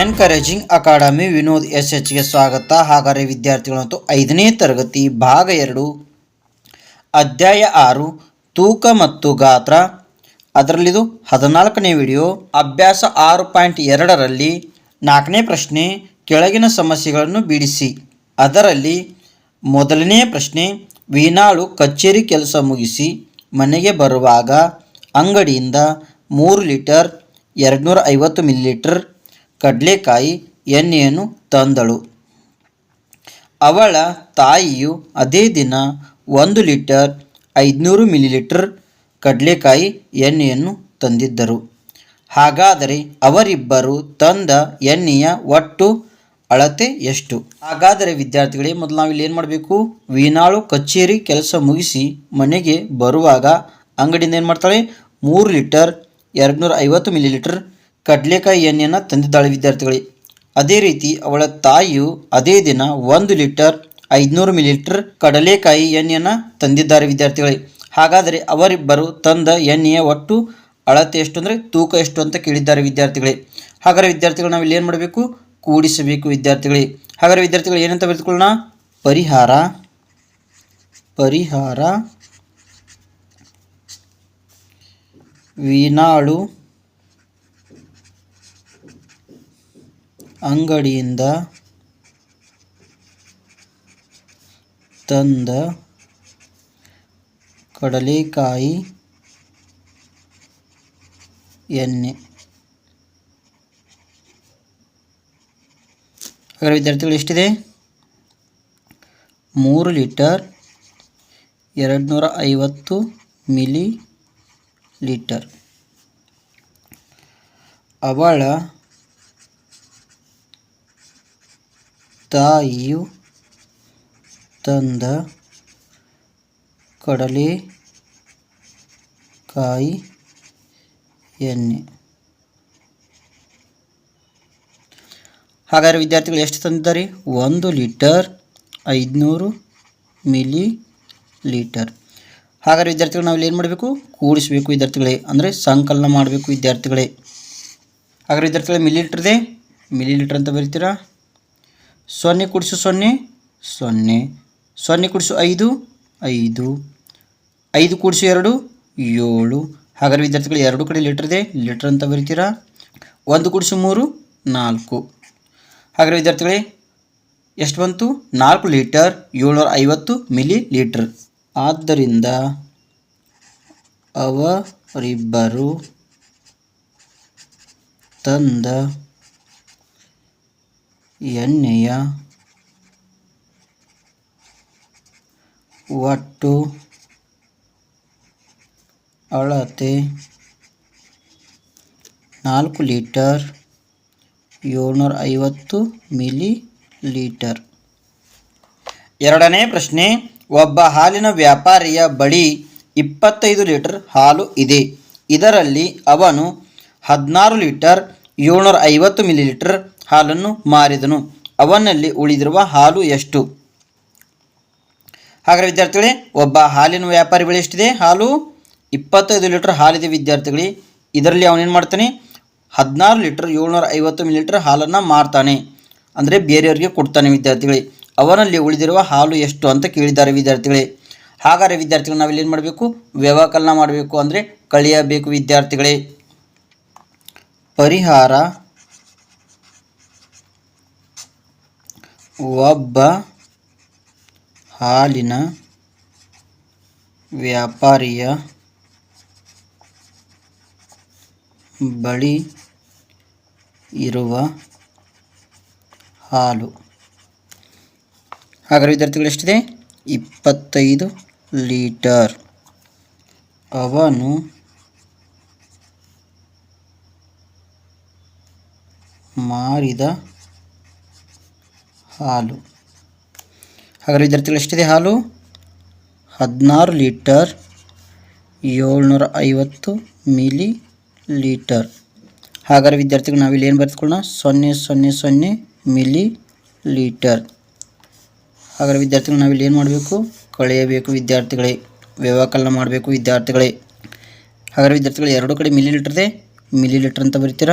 Encouraging academy Vinod S ಎಚ್ಗೆ ಸ್ವಾಗತ. ಹಾಗಾದರೆ ವಿದ್ಯಾರ್ಥಿಗಳಂತೂ ಐದನೇ ತರಗತಿ ಭಾಗ ಎರಡು, ಅಧ್ಯಾಯ ಆರು, ತೂಕ ಮತ್ತು ಗಾತ್ರ. ಅದರಲ್ಲಿದು ಹದಿನಾಲ್ಕನೇ ವಿಡಿಯೋ. ಅಭ್ಯಾಸ ಆರು ಪಾಯಿಂಟ್ ಎರಡರಲ್ಲಿ ನಾಲ್ಕನೇ ಪ್ರಶ್ನೆ, ಕೆಳಗಿನ ಸಮಸ್ಯೆಗಳನ್ನು ಬಿಡಿಸಿ. ಅದರಲ್ಲಿ ಮೊದಲನೇ ಪ್ರಶ್ನೆ ವೀಣಾಳು ಕಚೇರಿ ಕೆಲಸ ಮುಗಿಸಿ ಮನೆಗೆ ಬರುವಾಗ ಅಂಗಡಿಯಿಂದ ಮೂರು ಲೀಟರ್, ಎರಡುನೂರ ಐವತ್ತು ಮಿಲಿಲೀಟರ್ ಕಡಲೆಕಾಯಿ ಎಣ್ಣೆಯನ್ನು ತಂದಳು. ಅವಳ ತಾಯಿಯು ಅದೇ ದಿನ ಒಂದು ಲೀಟರ್ ಐದುನೂರು ಮಿಲಿಲೀಟರ್ ಕಡಲೆಕಾಯಿ ಎಣ್ಣೆಯನ್ನು ತಂದಿದ್ದರು. ಹಾಗಾದರೆ ಅವರಿಬ್ಬರು ತಂದ ಎಣ್ಣೆಯ ಒಟ್ಟು ಅಳತೆ ಎಷ್ಟು? ಹಾಗಾದರೆ ವಿದ್ಯಾರ್ಥಿಗಳೇ, ಮೊದಲು ನಾವು ಇಲ್ಲಿ ಏನು ಮಾಡಬೇಕು? ವೀಣಾಳು ಕಚೇರಿ ಕೆಲಸ ಮುಗಿಸಿ ಮನೆಗೆ ಬರುವಾಗ ಅಂಗಡಿಯಿಂದ ಏನು ಮಾಡ್ತಾಳೆ? ಮೂರು ಲೀಟರ್ ಎರಡುನೂರ ಐವತ್ತು ಮಿಲಿಲೀಟರ್ ಕಡಲೆಕಾಯಿ ಎಣ್ಣೆಯನ್ನು ತಂದಿದ್ದಾಳೆ ವಿದ್ಯಾರ್ಥಿಗಳೇ. ಅದೇ ರೀತಿ ಅವಳ ತಾಯಿಯು ಅದೇ ದಿನ ಒಂದು ಲೀಟರ್ ಐದುನೂರು ಮಿಲಿಲೀಟರ್ ಕಡಲೆಕಾಯಿ ಎಣ್ಣೆಯನ್ನು ತಂದಿದ್ದಾರೆ ವಿದ್ಯಾರ್ಥಿಗಳೇ. ಹಾಗಾದರೆ ಅವರಿಬ್ಬರು ತಂದ ಎಣ್ಣೆಯ ಒಟ್ಟು ಅಳತೆ ಎಷ್ಟು ಅಂದರೆ ತೂಕ ಎಷ್ಟು ಅಂತ ಕೇಳಿದ್ದಾರೆ ವಿದ್ಯಾರ್ಥಿಗಳೇ. ಹಾಗಾದರೆ ವಿದ್ಯಾರ್ಥಿಗಳು ನಾವು ಇಲ್ಲಿ ಏನು ಮಾಡಬೇಕು? ಕೂಡಿಸಬೇಕು ವಿದ್ಯಾರ್ಥಿಗಳೇ. ಹಾಗಾದರೆ ವಿದ್ಯಾರ್ಥಿಗಳು ಏನಂತ ಬರೆದುಕೊಳ್ಳೋಣ? ಪರಿಹಾರ ಪರಿಹಾರ ವೀಣಾಳು ಅಂಗಡಿಯಿಂದ ತಂದ ಕಡಲೆಕಾಯಿ ಎಣ್ಣೆ. ಹಾಗಾದರೆ ವಿದ್ಯಾರ್ಥಿಗಳು ಎಷ್ಟಿದೆ? ಮೂರು ಲೀಟರ್ ಎರಡು ನೂರ ಐವತ್ತು ಮಿಲಿ ಲೀಟರ್. ಅವಳ ತಾಯಿಯು ತಂದ ಕಡಲೆಕಾಯಿ ಎಣ್ಣೆ. ಹಾಗಾದರೆ ವಿದ್ಯಾರ್ಥಿಗಳು ಎಷ್ಟು ತಂದಿದ್ದಾರೆ? ಒಂದು ಲೀಟರ್ ಐದುನೂರು ಮಿಲಿ ಲೀಟರ್. ಹಾಗಾದರೆ ವಿದ್ಯಾರ್ಥಿಗಳು ನಾವು ಏನು ಮಾಡಬೇಕು? ಕೂಡಿಸಬೇಕು ವಿದ್ಯಾರ್ಥಿಗಳೇ. ಅಂದರೆ ಸಂಕಲನ ಮಾಡಬೇಕು ವಿದ್ಯಾರ್ಥಿಗಳೇ. ಹಾಗಾದರೆ ವಿದ್ಯಾರ್ಥಿಗಳೇ, ಮಿಲಿ ಲೀಟ್ರದೇ? ಮಿಲಿ ಲೀಟ್ರ್ ಅಂತ ಬರೀತೀರಾ? ಸೊನ್ನೆ ಕೂಡಿಸು ಸೊನ್ನೆ ಸೊನ್ನೆ. ಸೊನ್ನೆ ಕೂಡಿಸು ಐದು ಐದು. ಐದು ಕೂಡಿಸು ಎರಡು, ಏಳು. ಹಾಗಾದರೆ ವಿದ್ಯಾರ್ಥಿಗಳು ಎರಡು ಕಡೆ ಲೀಟರ್ ಇದೆ. ಲೀಟರ್ ಅಂತ ಬರೀತೀರಾ? ಒಂದು ಕೂಡಿಸು ಮೂರು, ನಾಲ್ಕು. ಹಾಗಾದರೆ ವಿದ್ಯಾರ್ಥಿಗಳೇ, ಎಷ್ಟು ಬಂತು? ನಾಲ್ಕು ಲೀಟರ್ ಏಳ್ನೂರ ಐವತ್ತು ಮಿಲಿ ಲೀಟರ್ ಆದ್ದರಿಂದ ಅವರಿಬ್ಬರು ತಂದ ಎಣ್ಣೆಯ ಒಟ್ಟು ಅಳತೆ ನಾಲ್ಕು ಲೀಟರ್ ಏಳ್ನೂರ ಐವತ್ತು ಮಿಲಿ ಲೀಟರ್. ಎರಡನೇ ಪ್ರಶ್ನೆ, ಒಬ್ಬ ಹಾಲಿನ ವ್ಯಾಪಾರಿಯ ಬಳಿ ಇಪ್ಪತ್ತೈದು ಲೀಟರ್ ಹಾಲು ಇದೆ. ಇದರಲ್ಲಿ ಅವನು ಹದಿನಾರು ಲೀಟರ್ ಏಳ್ನೂರ ಐವತ್ತು ಮಿಲಿಲೀಟರ್ ಹಾಲನ್ನು ಮಾರಿದನು. ಅವನಲ್ಲಿ ಉಳಿದಿರುವ ಹಾಲು ಎಷ್ಟು? ಹಾಗಾದರೆ ವಿದ್ಯಾರ್ಥಿಗಳೇ, ಒಬ್ಬ ಹಾಲಿನ ವ್ಯಾಪಾರಿ ಬೆಳೆ ಎಷ್ಟಿದೆ? ಹಾಲು ಇಪ್ಪತ್ತೈದು ಲೀಟರ್ ಹಾಲಿದೆ ವಿದ್ಯಾರ್ಥಿಗಳೇ. ಇದರಲ್ಲಿ ಅವನೇನು ಮಾಡ್ತಾನೆ? ಹದಿನಾರು ಲೀಟರ್ ಏಳ್ನೂರ ಐವತ್ತು ಮಿಲಿಲೀಟರ್ ಹಾಲನ್ನು ಮಾರ್ತಾನೆ. ಅಂದರೆ ಬೇರೆಯವರಿಗೆ ಕೊಡ್ತಾನೆ ವಿದ್ಯಾರ್ಥಿಗಳೇ. ಅವನಲ್ಲಿ ಉಳಿದಿರುವ ಹಾಲು ಎಷ್ಟು ಅಂತ ಕೇಳಿದ್ದಾರೆ ವಿದ್ಯಾರ್ಥಿಗಳೇ. ಹಾಗಾದರೆ ವಿದ್ಯಾರ್ಥಿಗಳು ನಾವಿಲ್ಲಿ ಏನು ಮಾಡಬೇಕು? ವ್ಯವಕಲನ ಮಾಡಬೇಕು ಅಂದರೆ ಕಳೆಯಬೇಕು ವಿದ್ಯಾರ್ಥಿಗಳೇ. ಪರಿಹಾರ ಒಬ್ಬ ಹಾಲಿನ ವ್ಯಾಪಾರಿಯ ಬಳಿ ಇರುವ ಹಾಲು. ಹಾಗಾದರೆ ವಿದ್ಯಾರ್ಥಿಗಳು ಎಷ್ಟಿದೆ? ಇಪ್ಪತ್ತೈದು ಲೀಟರ್. ಅವನು ಮಾರಿದ ಹಾಲು. ಹಾಗಾದರೆ ವಿದ್ಯಾರ್ಥಿಗಳು ಎಷ್ಟಿದೆ ಹಾಲು? ಹದಿನಾರು ಲೀಟರ್, ಏಳ್ನೂರ ಐವತ್ತು ಮಿಲಿ ಲೀಟರ್. ಹಾಗಾದರೆ ವಿದ್ಯಾರ್ಥಿಗಳು ನಾವಿಲ್ಲಿ ಏನು ಬರೆದುಕೊಳ್ಳೋಣ? ಸೊನ್ನೆ ಸೊನ್ನೆ ಸೊನ್ನೆ ಮಿಲಿ ಲೀಟರ್. ಹಾಗಾದರೆ ವಿದ್ಯಾರ್ಥಿಗಳು ನಾವಿಲ್ಲಿ ಏನು ಮಾಡಬೇಕು? ಕಳೆಯಬೇಕು ವಿದ್ಯಾರ್ಥಿಗಳೇ. ವ್ಯವಕಲನ ಮಾಡಬೇಕು ವಿದ್ಯಾರ್ಥಿಗಳೇ. ಹಾಗಾದರೆ ವಿದ್ಯಾರ್ಥಿಗಳು ಎರಡು ಕಡೆ ಮಿಲಿ ಲೀಟರ್ದೆ? ಮಿಲಿ ಲೀಟರ್ ಅಂತ ಬರಿತೀರ?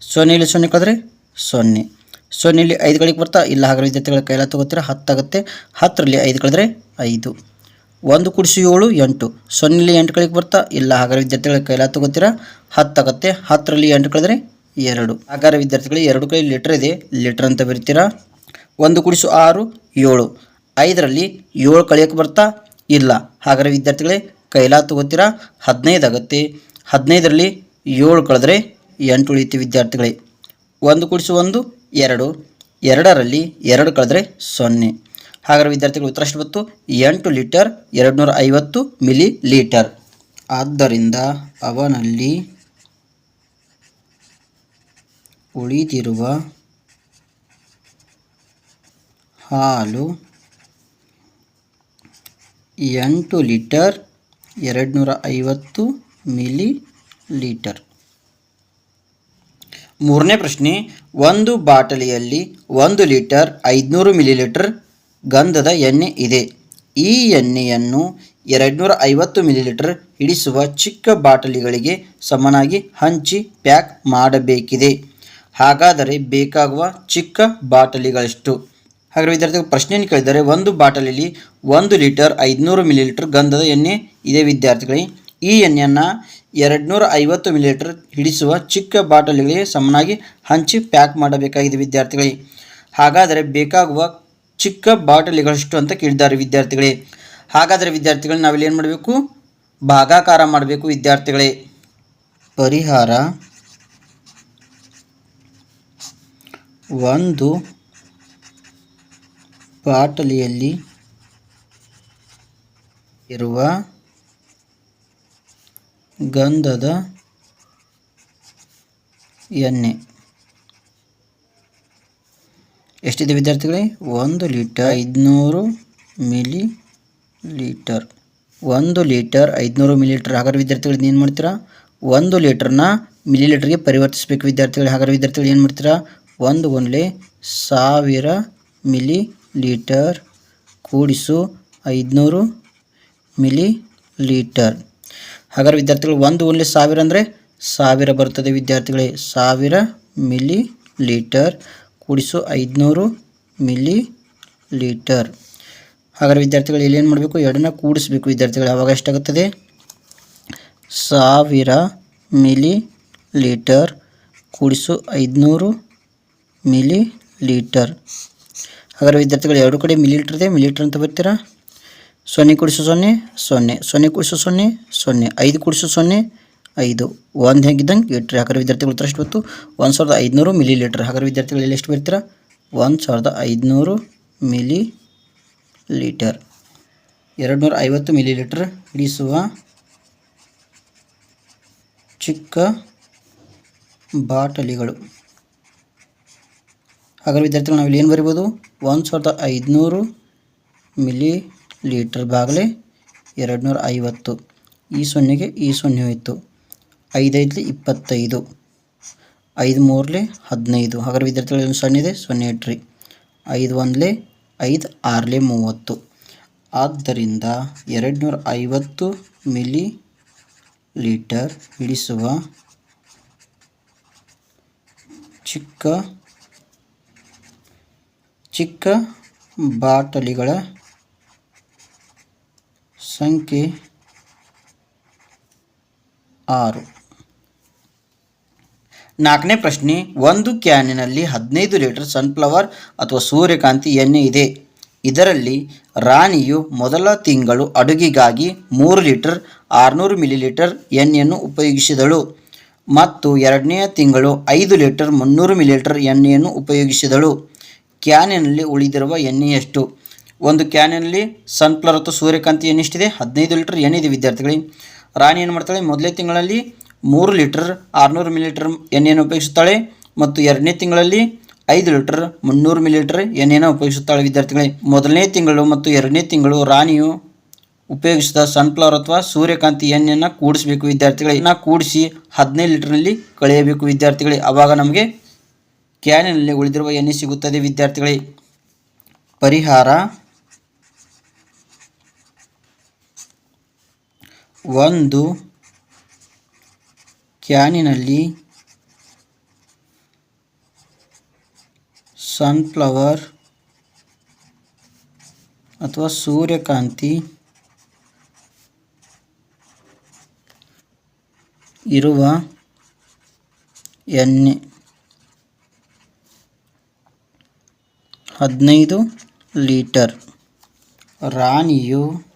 ಸೊನ್ನೆ ಇಲ್ಲಿ ಸೊನ್ನೆ ಕಳೆದ್ರೆ ಸೊನ್ನೆ. ಸೊನ್ನೆಯಲ್ಲಿ ಐದು ಗಳಿಗೆ ಬರ್ತಾ, ಇಲ್ಲ ಹಾಗಾದ್ರೆ ವಿದ್ಯಾರ್ಥಿಗಳ ಕೈಲ ತಗೋತೀರ? ಹತ್ತಾಗುತ್ತೆ ಹತ್ತರಲ್ಲಿ ಐದು ಕಳೆದ್ರೆ ಐದು. ಒಂದು ಕುಡಿಸಿ ಏಳು, ಎಂಟು. ಸೊನ್ನೆಯಲ್ಲಿ ಎಂಟು ಗಳಿಗೆ ಬರ್ತಾ, ಇಲ್ಲ ಹಾಗಾದ್ರೆ ವಿದ್ಯಾರ್ಥಿಗಳ ಕೈಲ ತಗೋತೀರಾ? ಹತ್ತಾಗುತ್ತೆ ಹತ್ತರಲ್ಲಿ ಎಂಟು ಕಳೆದ್ರೆ ಎರಡು. ಹಾಗಾದ್ರೆ ವಿದ್ಯಾರ್ಥಿಗಳು, ಎರಡು ಕೈ ಲೀಟರ್ ಇದೆ. ಲೀಟರ್ ಅಂತ ಬರಿತೀರಾ? ಒಂದು ಕುಡಿಸು ಆರು, ಏಳು. ಐದರಲ್ಲಿ ಏಳು ಕಳೆಯಕ್ಕೆ ಬರ್ತಾ, ಇಲ್ಲ. ಹಾಗಾದ್ರೆ ವಿದ್ಯಾರ್ಥಿಗಳೇ ಕೈಲ ತಗೋತೀರಾ? ಹದಿನೈದು ಆಗುತ್ತೆ. ಹದಿನೈದರಲ್ಲಿ ಏಳು ಕಳೆದ್ರೆ ಎಂಟು ಉಳಿಯುತ್ತೆ ವಿದ್ಯಾರ್ಥಿಗಳೇ. ಒಂದು ಕುಡಿಸು ಒಂದು ಎರಡು, ಎರಡರಲ್ಲಿ ಎರಡು ಕಳೆದ್ರೆ ಸೊನ್ನೆ. ಹಾಗಾದ್ರೆ ವಿದ್ಯಾರ್ಥಿಗಳು ಉತ್ತರ ಎಷ್ಟು ಬಂತು? ಎಂಟು ಲೀಟರ್ ಎರಡು ನೂರ ಐವತ್ತು ಮಿಲಿ ಲೀಟರ್ ಆದ್ದರಿಂದ ಅವನಲ್ಲಿ ಉಳಿದಿರುವ ಹಾಲು ಎಂಟು ಲೀಟರ್, ಎರಡುನೂರ ಐವತ್ತು ಮಿಲಿ ಲೀಟರ್ ಮೂರನೇ ಪ್ರಶ್ನೆ, ಒಂದು ಬಾಟಲಿಯಲ್ಲಿ ಒಂದು ಲೀಟರ್ ಐದುನೂರು ಮಿಲಿಲೀಟರ್ ಗಂಧದ ಎಣ್ಣೆ ಇದೆ. ಈ ಎಣ್ಣೆಯನ್ನು ಎರಡುನೂರ ಐವತ್ತು ಮಿಲಿಲೀಟರ್ ಹಿಡಿಸುವ ಚಿಕ್ಕ ಬಾಟಲಿಗಳಿಗೆ ಸಮನಾಗಿ ಹಂಚಿ ಪ್ಯಾಕ್ ಮಾಡಬೇಕಿದೆ. ಹಾಗಾದರೆ ಬೇಕಾಗುವ ಚಿಕ್ಕ ಬಾಟಲಿಗಳಷ್ಟು? ಹಾಗಾದರೆ ವಿದ್ಯಾರ್ಥಿಗಳು, ಪ್ರಶ್ನೆಯನ್ನು ಕೇಳಿದರೆ ಒಂದು ಬಾಟಲಿಯಲ್ಲಿ ಒಂದು ಲೀಟರ್ ಐದುನೂರು ಮಿಲಿಲೀಟರ್ ಗಂಧದ ಎಣ್ಣೆ ಇದೆ ವಿದ್ಯಾರ್ಥಿಗಳೇ. ಈ ಎಣ್ಣೆಯನ್ನು ಎರಡುನೂರ ಐವತ್ತು ಮಿಲಿಲೀಟರ್ ಹಿಡಿಸುವ ಚಿಕ್ಕ ಬಾಟಲಿಗಳಿಗೆ ಸಮನಾಗಿ ಹಂಚಿ ಪ್ಯಾಕ್ ಮಾಡಬೇಕಾಗಿದೆ ವಿದ್ಯಾರ್ಥಿಗಳೇ. ಹಾಗಾದರೆ ಬೇಕಾಗುವ ಚಿಕ್ಕ ಬಾಟಲಿಗಳಷ್ಟು ಅಂತ ಕೇಳಿದ್ದಾರೆ ವಿದ್ಯಾರ್ಥಿಗಳೇ. ಹಾಗಾದರೆ ವಿದ್ಯಾರ್ಥಿಗಳು, ನಾವಿಲ್ಲಿ ಏನು ಮಾಡಬೇಕು? ಭಾಗಾಕಾರ ಮಾಡಬೇಕು ವಿದ್ಯಾರ್ಥಿಗಳೇ. ಪರಿಹಾರ ಒಂದು ಬಾಟಲಿಯಲ್ಲಿ ಇರುವ ಗಂಧದ ಎಣ್ಣೆ. ಎಷ್ಟಿದೆ ವಿದ್ಯಾರ್ಥಿಗಳೇ? ಒಂದು ಲೀಟರ್ ಐದುನೂರು ಮಿಲಿ ಲೀಟರ್. ಒಂದು ಲೀಟರ್ ಐದುನೂರು ಮಿಲಿ ಲೀಟರ್. ಹಾಗಾದ್ರೆ ವಿದ್ಯಾರ್ಥಿಗಳು ಏನು ಮಾಡ್ತೀರಾ? ಒಂದು ಲೀಟರ್ನ ಮಿಲಿ ಲೀಟರ್ಗೆ ಪರಿವರ್ತಿಸಬೇಕು ವಿದ್ಯಾರ್ಥಿಗಳು. ಹಾಗಾದ್ರೆ ವಿದ್ಯಾರ್ಥಿಗಳು, ಏನು ಮಾಡ್ತೀರಾ? ಒಂದು ಒಂದ್ಲೆ ಸಾವಿರ ಮಿಲಿ ಲೀಟರ್ ಕೂಡಿಸು ಐದುನೂರು ಮಿಲಿ ಲೀಟರ್. ಹಾಗಾದ್ರೆ ವಿದ್ಯಾರ್ಥಿಗಳು ಒಂದು ಓನ್ಲಿ ಸಾವಿರ ಅಂದರೆ ಸಾವಿರ ಬರ್ತದೆ ವಿದ್ಯಾರ್ಥಿಗಳೇ. ಸಾವಿರ ಮಿಲಿ ಲೀಟರ್ ಕೂಡಿಸು ಐದುನೂರು ಮಿಲಿ ಲೀಟರ್ ಹಾಗಾದ್ರೆ ವಿದ್ಯಾರ್ಥಿಗಳು ಇಲ್ಲಿ ಏನು ಮಾಡಬೇಕು? ಎರಡನ್ನ ಕೂಡಿಸ್ಬೇಕು ವಿದ್ಯಾರ್ಥಿಗಳು. ಆವಾಗ ಎಷ್ಟಾಗುತ್ತದೆ? ಸಾವಿರ ಮಿಲಿ ಲೀಟರ್ ಕೂಡಿಸು ಐದುನೂರು ಮಿಲಿ ಲೀಟರ್ ಹಾಗಾದ್ರೆ ವಿದ್ಯಾರ್ಥಿಗಳು ಎರಡು ಕಡೆ ಮಿಲಿ ಲೀಟರ್ ಇದೆ. ಲೀಟರ್ ಅಂತ ಬರ್ತೀರಾ? ಸೊನ್ನೆ ಕೂಡಿಸು ಸೊನ್ನೆ ಸೊನ್ನೆ ಸೊನ್ನೆ ಕೂಡಿಸು ಸೊನ್ನೆ ಸೊನ್ನೆ ಐದು ಕೂಡಿಸು ಸೊನ್ನೆ, ಐದು. ಒಂದು ಹೇಗಿದ್ದಂಗೆ? ಇಟ್ಟರೆ ಹಾಗಾದ್ರೆ ವಿದ್ಯಾರ್ಥಿಗಳು ಎಷ್ಟು ಬಂತು ಒಂದು ಸಾವಿರದ ಐದುನೂರು ಮಿಲಿ ಲೀಟ್ರ್ ಹಾಗಾದ್ರೆ ವಿದ್ಯಾರ್ಥಿಗಳು ಇಲ್ಲಿ ಎಷ್ಟು ಬರ್ತೀರಾ? ಒಂದು ಸಾವಿರದ ಐದುನೂರು ಮಿಲಿ ಲೀಟರ್ ಎರಡುನೂರ ಐವತ್ತು ಮಿಲಿ ಲೀಟ್ರ್ ಹಿಡಿಸುವ ಚಿಕ್ಕ ಬಾಟಲಿಗಳು. ಹಾಗಾದ್ರೆ ವಿದ್ಯಾರ್ಥಿಗಳು ನಾವು ಇಲ್ಲಿ ಏನು ಬರಿಬೋದು? ಒಂದು ಸಾವಿರದ ಐದುನೂರು ಮಿಲಿ ಲೀಟರ್ ಬಾಗಲೇ ಎರಡುನೂರ ಐವತ್ತು ಈ ಸೊನ್ನೆಗೆ ಈ ಸೊನ್ನೆ ಹೋಯಿತು. ಐದೈದಲಿ ಇಪ್ಪತ್ತೈದು. ಐದು ಮೂರಲೆ ಹದಿನೈದು. ಹಾಗಾದ್ರೆ ವಿದ್ಯಾರ್ಥಿಗಳು ಸೊನ್ನೆ ಇದೆ? ಸೊನ್ನೆ ಇಟ್ರಿ ಐದು ಒಂದಲೇ ಐದು, ಆರಲೆ ಮೂವತ್ತು. ಆದ್ದರಿಂದ ಎರಡುನೂರ ಐವತ್ತು ಮಿಲಿ ಲೀಟರ್ ಇಳಿಸುವ ಚಿಕ್ಕ ಚಿಕ್ಕ ಬಾಟಲಿಗಳ ಸಂಖ್ಯೆ ಆರು. ನಾಲ್ಕನೇ ಪ್ರಶ್ನೆ, ಒಂದು ಕ್ಯಾನಿನಲ್ಲಿ ಹದಿನೈದು ಲೀಟರ್ ಸನ್ಫ್ಲವರ್ ಅಥವಾ ಸೂರ್ಯಕಾಂತಿ ಎಣ್ಣೆ ಇದೆ. ಇದರಲ್ಲಿ ರಾಣಿಯು ಮೊದಲ ತಿಂಗಳು ಅಡುಗೆಗಾಗಿ ಮೂರು ಲೀಟರ್ ಆರುನೂರು ಮಿಲಿಲೀಟರ್ ಎಣ್ಣೆಯನ್ನು ಉಪಯೋಗಿಸಿದಳು ಮತ್ತು ಎರಡನೆಯ ತಿಂಗಳು ಐದು ಲೀಟರ್ ಮುನ್ನೂರು ಮಿಲಿಲೀಟರ್ ಎಣ್ಣೆಯನ್ನು ಉಪಯೋಗಿಸಿದಳು. ಕ್ಯಾನಿನಲ್ಲಿ ಉಳಿದಿರುವ ಎಣ್ಣೆ ಎಷ್ಟು ಒಂದು ಕ್ಯಾನಲ್ಲಿ ಸನ್ಫ್ಲವರ್ ಅಥವಾ ಸೂರ್ಯಕಾಂತಿ ಎಷ್ಟಿದೆ ಹದಿನೈದು ಲೀಟರ್ ಎಣ್ಣೆ ಇದೆ ವಿದ್ಯಾರ್ಥಿಗಳಿಗೆ ರಾಣಿ ಏನು ಮಾಡ್ತಾಳೆ? ಮೊದಲನೇ ತಿಂಗಳಲ್ಲಿ ಮೂರು ಲೀಟರ್ ಆರುನೂರು ಮಿಲಿಲೀಟರ್ ಎಣ್ಣೆಯನ್ನು ಉಪಯೋಗಿಸುತ್ತಾಳೆ ಮತ್ತು ಎರಡನೇ ತಿಂಗಳಲ್ಲಿ ಐದು ಲೀಟರ್ ಮುನ್ನೂರು ಮಿಲಿಲೀಟರ್ ಎಣ್ಣೆಯನ್ನು ಉಪಯೋಗಿಸುತ್ತಾಳೆ ವಿದ್ಯಾರ್ಥಿಗಳೇ. ಮೊದಲನೇ ತಿಂಗಳು ಮತ್ತು ಎರಡನೇ ತಿಂಗಳು ರಾಣಿಯು ಉಪಯೋಗಿಸಿದ ಸನ್ಫ್ಲವರ್ ಅಥವಾ ಸೂರ್ಯಕಾಂತಿ ಎಣ್ಣೆಯನ್ನು ಕೂಡಿಸಬೇಕು ವಿದ್ಯಾರ್ಥಿಗಳೇ. ನಾ ಕೂಡಿಸಿ ಹದಿನೈದು ಲೀಟರ್ನಲ್ಲಿ ಕಳೆಯಬೇಕು ವಿದ್ಯಾರ್ಥಿಗಳೇ. ಆವಾಗ ನಮಗೆ ಕ್ಯಾನಿನಲ್ಲಿ ಉಳಿದಿರುವ ಎಣ್ಣೆ ಸಿಗುತ್ತದೆ ವಿದ್ಯಾರ್ಥಿಗಳೇ. ಪರಿಹಾರ ಒಂದು ಕ್ಯಾನಿನಲ್ಲಿ ಸನ್ಫ್ಲವರ್ ಅಥವಾ ಸೂರ್ಯಕಾಂತಿ ಇರುವ ಎಣ್ಣೆ. ಹದಿನೈದು ಲೀಟರ್. ರಾಣಿಯು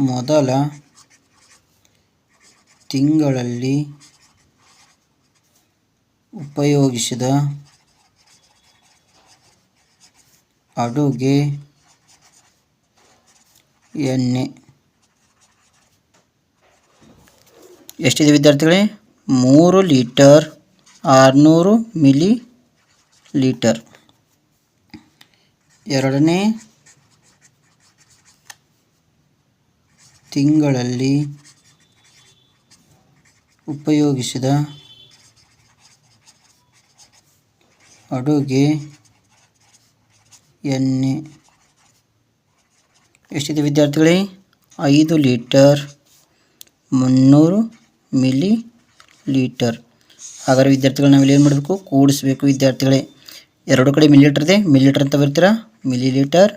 ಮೊದಲ ತಿಂಗಳಲ್ಲಿ ಉಪಯೋಗಿಸಿದ ಅಡುಗೆ ಎಣ್ಣೆ. ಎಷ್ಟಿದೆ ವಿದ್ಯಾರ್ಥಿಗಳೇ? ಮೂರು ಲೀಟರ್ ಆರುನೂರು ಮಿಲಿ ಲೀಟರ್. ಎರಡನೇ ತಿಂಗಳಲ್ಲಿ ಉಪಯೋಗಿಸಿದ ಅಡುಗೆ ಎಣ್ಣೆ. ಎಷ್ಟಿದೆ ವಿದ್ಯಾರ್ಥಿಗಳೇ? ಐದು ಲೀಟರ್ ಮುನ್ನೂರು ಮಿಲಿ ಲೀಟರ್ ಹಾಗಾದರೆ ವಿದ್ಯಾರ್ಥಿಗಳು ನಾವಿಲ್ಲಿ ಏನು ಮಾಡಬೇಕು? ಕೂಡಿಸ್ಬೇಕು ವಿದ್ಯಾರ್ಥಿಗಳೇ. ಎರಡು ಕಡೆ ಮಿಲಿ ಲೀಟರ್ ಇದೆ. ಮಿಲಿ ಲೀಟರ್ ಅಂತ ಬರ್ತೀರಾ? ಮಿಲಿ ಲೀಟರ್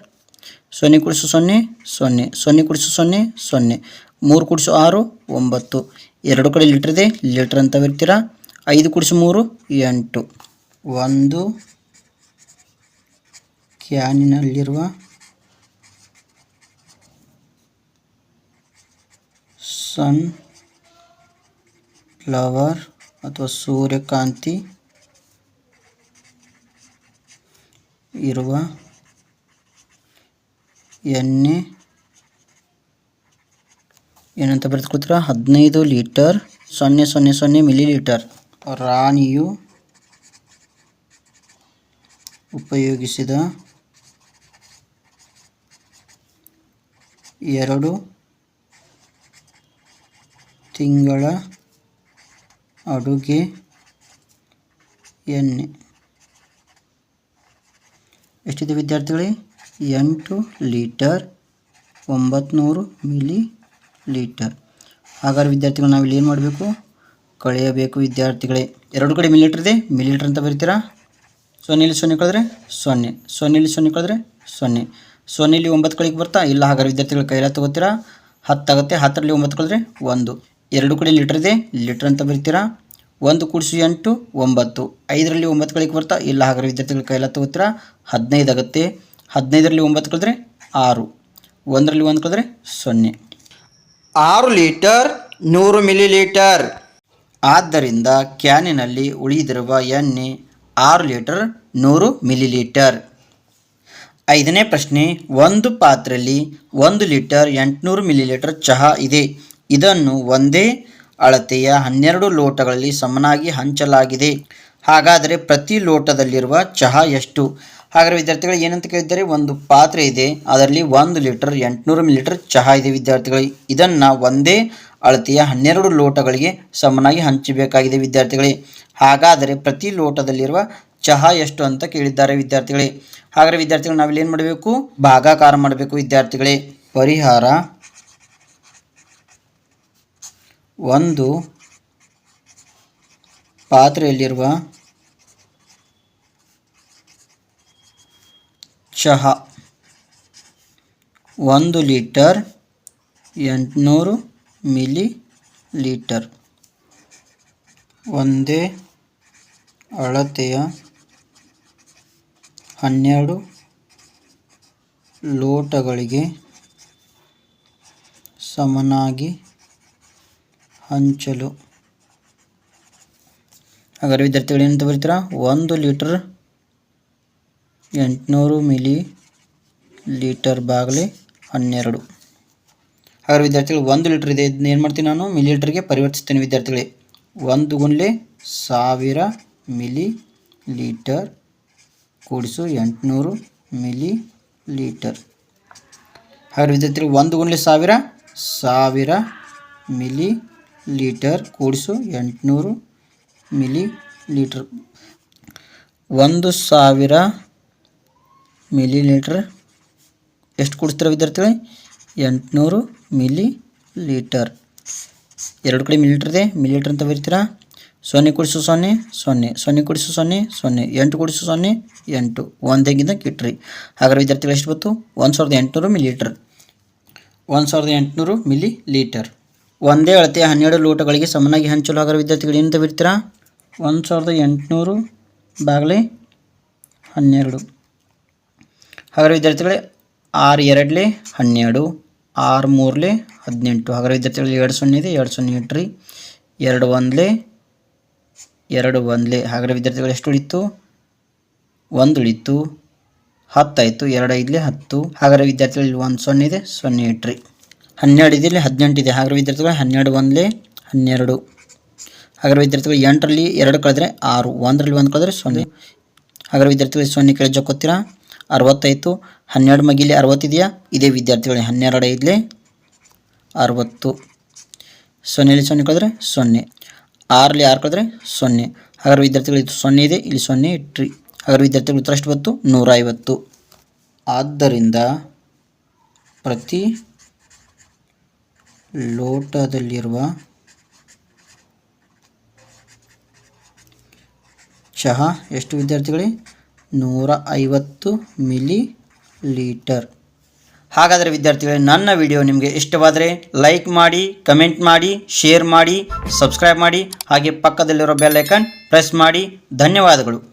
ಸೊನ್ನೆ ಕುಡಿಸು ಸೊನ್ನೆ ಸೊನ್ನೆ ಸೊನ್ನೆ ಕುಡಿಸು ಸೊನ್ನೆ ಸೊನ್ನೆ. ಮೂರು ಕುಡಿಸು ಆರು, ಒಂಬತ್ತು. ಎರಡು ಕಡೆ ಲೀಟ್ರ್ ಇದೆ ಲೀಟ್ರ್ ಅಂತ ಬರ್ತೀರಾ ಐದು ಕುಡಿಸು ಮೂರು, ಎಂಟು. ಒಂದು ಕ್ಯಾನಿನಲ್ಲಿರುವ ಸನ್ ಫ್ಲವರ್ ಅಥವಾ ಸೂರ್ಯಕಾಂತಿ ಇರುವ ಎಣ್ಣೆ, ಏನಂತ ಬರೆದುಕೊಳ್ತೀರಾ? ಹದಿನೈದು ಲೀಟರ್, ಸೊನ್ನೆ ಸೊನ್ನೆ ಸೊನ್ನೆ ಮಿಲಿ ಲೀಟರ್ ರಾಣಿಯು ಉಪಯೋಗಿಸಿದ ಎರಡು ತಿಂಗಳ ಅಡುಗೆ ಎಣ್ಣೆ. ಎಷ್ಟಿದೆ ವಿದ್ಯಾರ್ಥಿಗಳೇ? ಎಂಟು ಲೀಟರ್ ಒಂಬತ್ನೂರು ಮಿಲಿ ಲೀಟರ್. ಹಾಗಾದ್ರೆ ವಿದ್ಯಾರ್ಥಿಗಳು ನಾವಿಲ್ಲಿ ಏನು ಮಾಡಬೇಕು? ಕಳೆಯಬೇಕು ವಿದ್ಯಾರ್ಥಿಗಳೇ. ಎರಡು ಕಡೆ ಮಿಲಿ ಲೀಟರ್ ಇದೆ ಮಿಲಿ ಲೀಟರ್ ಅಂತ ಬರೀತೀರಾ? ಸೊನ್ನೆಲಿ ಸೊನ್ನೆ ಕಳೆದ್ರೆ ಸೊನ್ನೆ. ಸೊನ್ನೆಲಿ ಸೊನ್ನೆ ಕಳೆದ್ರೆ ಸೊನ್ನೆ. ಸೊನ್ನೆಲಿ ಒಂಬತ್ತು ಕಳಿಗೆ ಬರ್ತಾ? ಇಲ್ಲ, ಹಾಗಾದ್ರೆ ವಿದ್ಯಾರ್ಥಿಗಳು ಕೈಲ ತಗೋತೀರಾ? ಹತ್ತಾಗುತ್ತೆ, ಹತ್ತರಲ್ಲಿ ಒಂಬತ್ತು ಕಳೆದ್ರೆ ಒಂದು. ಎರಡು ಕಡೆ ಲೀಟರ್ ಇದೆ ಲೀಟರ್ ಅಂತ ಬರೀತೀರಾ? ಒಂದು ಕೂಡಿಸು ಎಂಟು, ಒಂಬತ್ತು. ಐದರಲ್ಲಿ ಒಂಬತ್ತು ಕಳಿಗೆ ಬರ್ತಾ? ಇಲ್ಲ, ಹಾಗಾದ್ರೆ ವಿದ್ಯಾರ್ಥಿಗಳು ಕೈಲ ತಗೋತೀರಾ? ಹದಿನೈದು ಆಗುತ್ತೆ. ಹದಿನೈದರಲ್ಲಿ ಒಂಬತ್ತು ಕಳೆದ್ರೆ ಆರು ಒಂದರಲ್ಲಿ ಒಂದು ಕಳೆದ್ರೆ ಸೊನ್ನೆ. ಆರು ಲೀಟರ್ ನೂರು ಮಿಲಿ ಲೀಟರ್ ಆದ್ದರಿಂದ ಕ್ಯಾನಿನಲ್ಲಿ ಉಳಿದಿರುವ ಎಣ್ಣೆ ಆರು ಲೀಟರ್ ನೂರು ಮಿಲಿ ಲೀಟರ್ ಐದನೇ ಪ್ರಶ್ನೆ ಒಂದು ಪಾತ್ರೆಯಲ್ಲಿ ಒಂದು ಲೀಟರ್ ಎಂಟುನೂರು ಮಿಲಿ ಲೀಟರ್ ಚಹಾ ಇದೆ. ಇದನ್ನು ಒಂದೇ ಅಳತೆಯ ಹನ್ನೆರಡು ಲೋಟಗಳಲ್ಲಿ ಸಮನಾಗಿ ಹಂಚಲಾಗಿದೆ. ಹಾಗಾದರೆ ಪ್ರತಿ ಲೋಟದಲ್ಲಿರುವ ಚಹಾ ಎಷ್ಟು? ಹಾಗಾದರೆ ವಿದ್ಯಾರ್ಥಿಗಳು ಏನಂತ ಕೇಳಿದ್ದಾರೆ? ಒಂದು ಪಾತ್ರೆ ಇದೆ. ಅದರಲ್ಲಿ ಒಂದು ಲೀಟರ್ ಎಂಟುನೂರು ಮಿಲಿ ಲೀಟರ್ ಚಹಾ ಇದೆ ವಿದ್ಯಾರ್ಥಿಗಳು. ಇದನ್ನು ಒಂದೇ ಅಳತೆಯ ಹನ್ನೆರಡು ಲೋಟಗಳಿಗೆ ಸಮನಾಗಿ ಹಂಚಬೇಕಾಗಿದೆ ವಿದ್ಯಾರ್ಥಿಗಳೇ. ಹಾಗಾದರೆ ಪ್ರತಿ ಲೋಟದಲ್ಲಿರುವ ಚಹಾ ಎಷ್ಟು ಅಂತ ಕೇಳಿದ್ದಾರೆ ವಿದ್ಯಾರ್ಥಿಗಳೇ. ಹಾಗಾದರೆ ವಿದ್ಯಾರ್ಥಿಗಳು ನಾವಿಲ್ಲಿ ಏನು ಮಾಡಬೇಕು? ಭಾಗಾಕಾರ ಮಾಡಬೇಕು ವಿದ್ಯಾರ್ಥಿಗಳೇ. ಪರಿಹಾರ ಒಂದು ಪಾತ್ರೆಯಲ್ಲಿರುವ ಚಹಾ ಒಂದು ಲೀಟರ್ ಎಂಟುನೂರು ಮಿಲಿ ಲೀಟರ್. ಒಂದೇ ಅಳತೆಯ ಹನ್ನೆರಡು ಲೋಟಗಳಿಗೆ ಸಮನಾಗಿ ಹಂಚಲು. ಹಾಗಾದರೆ ವಿದ್ಯಾರ್ಥಿಗಳು ಏನಂತ ಬರೀತೀರಾ? ಒಂದು ಲೀಟರ್ ಎಂಟುನೂರು ಮಿಲಿ ಲೀಟರ್ ಬಾಗಲೇ ಹನ್ನೆರಡು. ಹಾಗಾದ್ರೆ ವಿದ್ಯಾರ್ಥಿಗಳು, ಒಂದು ಲೀಟರ್ ಇದೆ ಇದನ್ನ ಏನು ಮಾಡ್ತೀನಿ ನಾನು? ಮಿಲಿ ಲೀಟರ್ಗೆ ಪರಿವರ್ತಿಸ್ತೇನೆ ವಿದ್ಯಾರ್ಥಿಗಳೇ. ಒಂದು ಗುಂಡ್ಲೆ ಸಾವಿರ ಮಿಲಿ ಲೀಟರ್ ಕೂಡಿಸು ಎಂಟುನೂರು ಮಿಲಿ ಲೀಟರ್. ಹಾಗಾದ್ರೆ ವಿದ್ಯಾರ್ಥಿಗಳು, ಒಂದು ಗುಂಡ್ಲೆ ಸಾವಿರ ಸಾವಿರ ಮಿಲಿ ಲೀಟರ್ ಕೂಡಿಸು ಎಂಟುನೂರು ಮಿಲಿ ಲೀಟರ್. ಒಂದು ಸಾವಿರ ಮಿಲಿ ಲೀಟ್ರ್ ಎಷ್ಟು ಕುಡಿಸ್ತೀರ ವಿದ್ಯಾರ್ಥಿಗಳೇ? ಎಂಟುನೂರು ಮಿಲಿ ಲೀಟರ್ ಎರಡು ಕಡೆ ಮಿಲಿ ಮಿಲಿಟ್ರ್ ಇದೆ ಅಂತ ಬರೀತೀರಾ? ಸೊನ್ನೆ ಕುಡಿಸು ಸೊನ್ನೆ ಸೊನ್ನೆ. ಸೊನ್ನೆ ಕುಡಿಸು ಸೊನ್ನೆ ಸೊನ್ನೆ. ಎಂಟು ಕುಡಿಸು ಸೊನ್ನೆ, ಎಂಟು. ಒಂದೆಗಿಂತ ಕಿಟ್ರಿ. ಹಾಗಾದ್ರೆ ವಿದ್ಯಾರ್ಥಿಗಳು ಎಷ್ಟು ಬಂತು? ಒಂದು ಸಾವಿರದ ಎಂಟುನೂರು ಮಿಲಿಲೀಟರ್. ಒಂದು ಸಾವಿರದ ಎಂಟುನೂರು ಮಿಲಿ ಲೀಟರ್ ಒಂದೇ ಅಳತೆ ಹನ್ನೆರಡು ಲೋಟಗಳಿಗೆ ಸಮನಾಗಿ ಹಂಚಲು ಹಾಗಾದ್ರೆ ವಿದ್ಯಾರ್ಥಿಗಳು ಏನಂತ ಬಿಡ್ತೀರಾ ಒಂದು ಸಾವಿರದ ಎಂಟುನೂರು ಬಾಗಲೇ ಹನ್ನೆರಡು. ಹಾಗಾದ್ರೆ ವಿದ್ಯಾರ್ಥಿಗಳೇ, ಆರು ಎರಡಲಿ, ಹನ್ನೆರಡು, ಆರು ಮೂರಲಿ, ಹದಿನೆಂಟು. ಹಾಗಾದ್ರೆ ವಿದ್ಯಾರ್ಥಿಗಳು ಎರಡು ಸೊನ್ನೆ ಇದೆ, ಎರಡು ಸೊನ್ನೆ ಇಟ್ರಿ ಎರಡು ಒಂದಲೇ ಎರಡು ಒಂದಲೇ. ಹಾಗಾದ್ರೆ ವಿದ್ಯಾರ್ಥಿಗಳು ಎಷ್ಟು ಉಳಿತು ಒಂದು ಉಳಿತು ಹತ್ತಾಯಿತು, ಎರಡು ಐದಲೇ, ಹತ್ತು. ಹಾಗಾದ್ರೆ ವಿದ್ಯಾರ್ಥಿಗಳಲ್ಲಿ ಒಂದು ಸೊನ್ನೆ ಇದೆ, ಸೊನ್ನೆ ಇಟ್ರಿ ಹನ್ನೆರಡು ಇದೆ ಹದಿನೆಂಟು ಇದೆ. ಹಾಗಾದ್ರೆ ವಿದ್ಯಾರ್ಥಿಗಳು ಹನ್ನೆರಡು ಒಂದಲೇ, ಹನ್ನೆರಡು. ಹಾಗಾದ್ರೆ ವಿದ್ಯಾರ್ಥಿಗಳು ಎಂಟರಲ್ಲಿ ಎರಡು ಕಳೆದ್ರೆ ಆರು, ಒಂದರಲ್ಲಿ ಒಂದು ಕಳೆದ್ರೆ ಸೊನ್ನೆ. ಹಾಗಾದ್ರೆ ವಿದ್ಯಾರ್ಥಿಗಳು ಸೊನ್ನೆ ಕೇಳಿ ಜಕ್ಕೋತೀರಾ ಅರವತ್ತಾಯಿತು ಹನ್ನೆರಡು ಮಗಿಲಿ ಅರವತ್ತಿದೆಯಾ ಇದೇ ವಿದ್ಯಾರ್ಥಿಗಳೇ ಹನ್ನೆರಡು ಐದಲೇ ಅರವತ್ತು. ಸೊನ್ನೆಲಿ ಸೊನ್ನೆ ಕಳೆದ್ರೆ? ಸೊನ್ನೆ. ಆರಲ್ಲಿ ಆರು ಕಳೆದ್ರೆ ಸೊನ್ನೆ. ಹಾಗಾದ್ರೆ ವಿದ್ಯಾರ್ಥಿಗಳು ಇದು ಸೊನ್ನೆ ಇದೆ, ಇಲ್ಲಿ ಸೊನ್ನೆ ಇಟ್ರಿ. ಹಾಗಾದ್ರೆ ವಿದ್ಯಾರ್ಥಿಗಳು ಉತ್ತರ ಎಷ್ಟು ಬತ್ತು ನೂರ ಐವತ್ತು ಆದ್ದರಿಂದ ಪ್ರತಿ ಲೋಟದಲ್ಲಿರುವ ಚಹಾ ಎಷ್ಟು ವಿದ್ಯಾರ್ಥಿಗಳೇ? ನೂರ ಐವತ್ತು ಮಿಲಿ ಲೀಟರ್. ಹಾಗಾದರೆ ವಿದ್ಯಾರ್ಥಿಗಳೇ, ನನ್ನ ವಿಡಿಯೋ ನಿಮಗೆ ಇಷ್ಟವಾದರೆ ಲೈಕ್ ಮಾಡಿ, ಕಮೆಂಟ್ ಮಾಡಿ, ಶೇರ್ ಮಾಡಿ, ಸಬ್ಸ್ಕ್ರೈಬ್ ಮಾಡಿ, ಹಾಗೆ ಪಕ್ಕದಲ್ಲಿರೋ ಬೆಲ್ಲೈಕನ್ ಪ್ರೆಸ್ ಮಾಡಿ. ಧನ್ಯವಾದಗಳು.